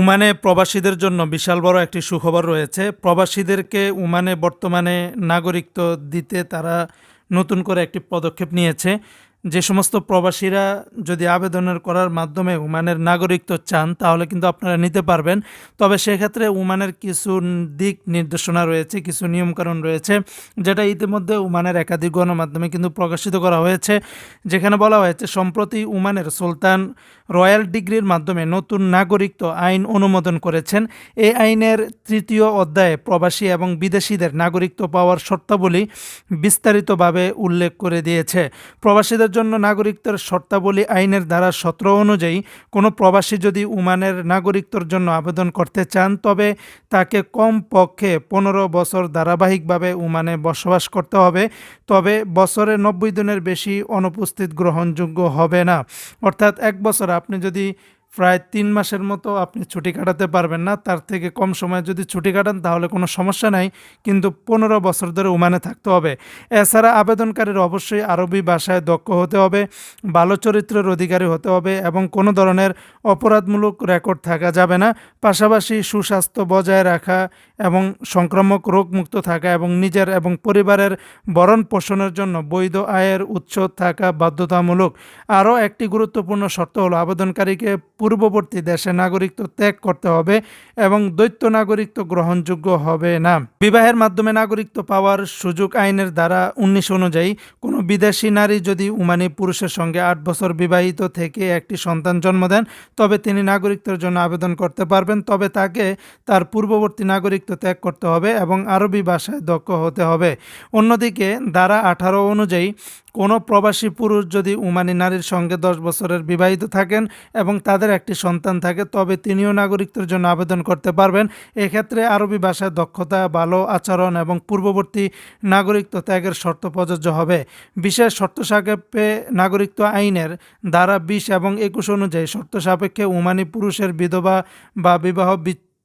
উমানে প্রবাসীদের জন্য বিশাল বড় একটি সুখবর রয়েছে। প্রবাসীদেরকে উমানে বর্তমানে নাগরিকত্ব দিতে তারা নতুন করে একটি পদক্ষেপ নিয়েছে। যে সমস্ত প্রবাসীরা যদি আবেদনের করার মাধ্যমে উমানের নাগরিকত্ব চান, তাহলে কিন্তু আপনারা নিতে পারবেন। তবে সেক্ষেত্রে উমানের কিছু দিক নির্দেশনা রয়েছে, কিছু নিয়মকানুন রয়েছে, যেটা ইতিমধ্যে উমানের একাধিক গণমাধ্যমে কিন্তু প্রকাশিত করা হয়েছে। যেখানে বলা হয়েছে, সম্প্রতি উমানের সুলতান রয়্যাল ডিগ্রির মাধ্যমে নতুন নাগরিকত্ব আইন অনুমোদন করেছেন। এই আইনের তৃতীয় অধ্যায়ে প্রবাসী এবং বিদেশিদের নাগরিকত্ব পাওয়ার শর্তাবলী বিস্তারিতভাবে উল্লেখ করে দিয়েছে। প্রবাসীদের জন্য নাগরিকত্বের শর্তাবলী আইনের ধারা সতেরো অনুযায়ী কোনো প্রবাসী যদি উমানের নাগরিকত্বর জন্য আবেদন করতে চান, তবে তাকে কম পক্ষে পনেরো বছর ধারাবাহিকভাবে উমানে বসবাস করতে হবে। তবে বছরে নব্বই দিনের বেশি অনুপস্থিত গ্রহণযোগ্য হবে না। অর্থাৎ এক বছর আপনি যদি প্রায় তিন মাসের মতো আপনি ছুটি কাটাতে পারবেন না। তার থেকে কম সময় যদি ছুটি কাটান, তাহলে কোনো সমস্যা নাই, কিন্তু পনেরো বছর ধরে উমানে থাকতে হবে। এছাড়া আবেদনকারীর অবশ্যই আরবি ভাষায় দক্ষ হতে হবে, ভালো চরিত্রের অধিকারী হতে হবে এবং কোনো ধরনের অপরাধমূলক রেকর্ড থাকা যাবে না। পাশাপাশি সুস্বাস্থ্য বজায় রাখা এবং সংক্রামক রোগমুক্ত থাকা এবং নিজের এবং পরিবারের বরণ পোষণের জন্য বৈধ আয়ের উৎস থাকা বাধ্যতামূলক। আরও একটি গুরুত্বপূর্ণ শর্ত হলো, আবেদনকারীকে পূর্ববর্তী দেশে নাগরিকত্ব ত্যাগ করতে হবে এবং দ্বৈত নাগরিকত্ব গ্রহণযোগ্য হবে না। বিবাহের মাধ্যমে নাগরিকত্ব পাওয়ার সুযোগ আইনের দ্বারা উনিশ অনুযায়ী কোনো বিদেশি নারী যদি উমানি পুরুষের সঙ্গে আট বছর বিবাহিত থেকে একটি সন্তান জন্ম দেন, তবে তিনি নাগরিকত্বের জন্য আবেদন করতে পারবেন, তবে তাকে তার পূর্ববর্তী নাগরিকত্ব ত্যাগ করতে হবে এবং আরবি ভাষায় দক্ষ হতে হবে। অন্যদিকে দ্বারা আঠারো অনুযায়ী কোনো প্রবাসী পুরুষ যদি উমানি নারীর সঙ্গে দশ বছরের বিবাহিত থাকেন এবং তাদের একটি সন্তান থাকে, তবে তিনিও নাগরিকত্বের জন্য আবেদন করতে পারবেন। এক্ষেত্রে আরবি ভাষায় দক্ষতা, ভালো আচরণ এবং পূর্ববর্তী নাগরিকত্ব ত্যাগের শর্ত প্রযোজ্য হবে। বিশেষ শর্ত সাপেক্ষে নাগরিকত্ব আইনের ধারা বিশ এবং একুশ অনুযায়ী শর্ত সাপেক্ষে উমানি পুরুষের বিধবা বা বিবাহ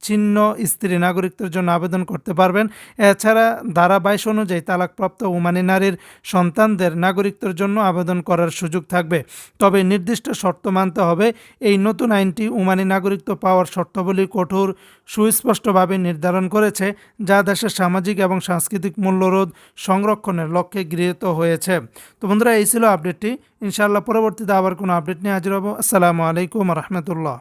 বিচ্ছিন্ন স্ত্রী নাগরিকদের জন্য আবেদন করতে পারবেন। এছাড়া ধারা বাইশ অনুযায়ী তালাকপ্রাপ্ত উমানি নারীর সন্তানদের নাগরিকত্বের জন্য আবেদন করার সুযোগ থাকবে। তবে নির্দিষ্ট শর্ত মানতে হবে। এই নতুন আইনটি উমানি নাগরিকত্ব পাওয়ার শর্তাবলী কঠোর, সুস্পষ্টভাবে নির্ধারণ করেছে, যা দেশের সামাজিক এবং সাংস্কৃতিক মূল্যরোধ সংরক্ষণের লক্ষ্যে গৃহীত হয়েছে। তো বন্ধুরা, এই ছিল আপডেটটি। ইনশাআল্লাহ পরবর্তীতে আবার কোনো আপডেট নিয়ে হাজির হব। আসসালামু আলাইকুম রহমতুল্লাহ।